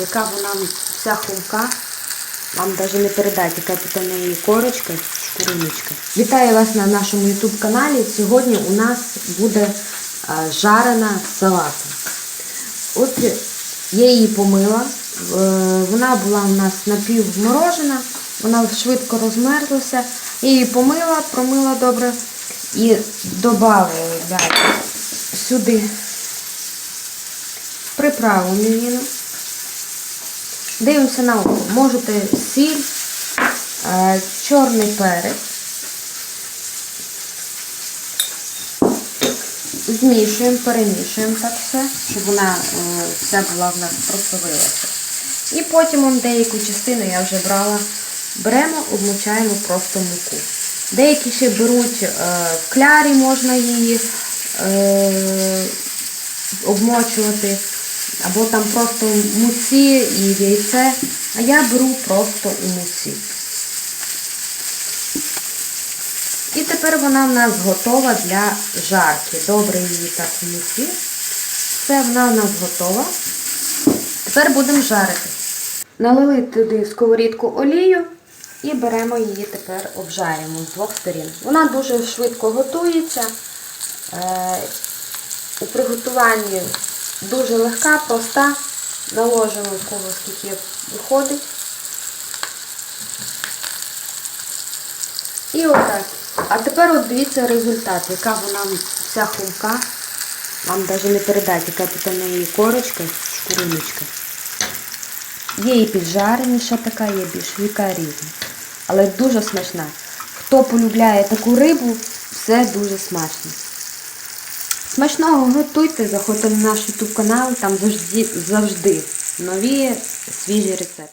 Яка вона вся хрумка, вам навіть не передати, яка тут у неї корочка, шкуриночка. Вітаю вас на нашому YouTube каналі. Сьогодні у нас буде жарена салата. От я її помила. Е, Вона була у нас напівморожена, вона швидко розмерзлася. Я її помила, промила добре і додали сюди приправу мівіну. Дивимося на око. Можете сіль, е, чорний перець. Змішуємо, перемішуємо так все, щоб вона е, вся була в нас просолилася. І потім он деяку частину я вже брала, беремо, обмочаємо просто муку. Деякі ще беруть е, в клярі можна її обмочувати, або там просто в муці і яйце, а я беру просто у муці. І тепер вона в нас готова для жарки. Добре її так у муці. Все, вона в нас готова. Тепер будемо жарити. Налили туди в сковорідку олію і беремо її тепер обжарюємо з двох сторін. Вона дуже швидко готується. Е, у приготуванні дуже легка, проста. Наложимо кого скільки виходить. І отак. А тепер от дивіться результат, яка вона вся хрумка. Вам навіть не передати, яка тут у неї корочка, шкуриночка. Є і піджареніша така, є більш яка різна. Але дуже смачна. Хто полюбляє таку рибу, все дуже смачно. Смачного готуйте, заходьте на наш YouTube канал, там завжди, завжди нові свіжі рецепти.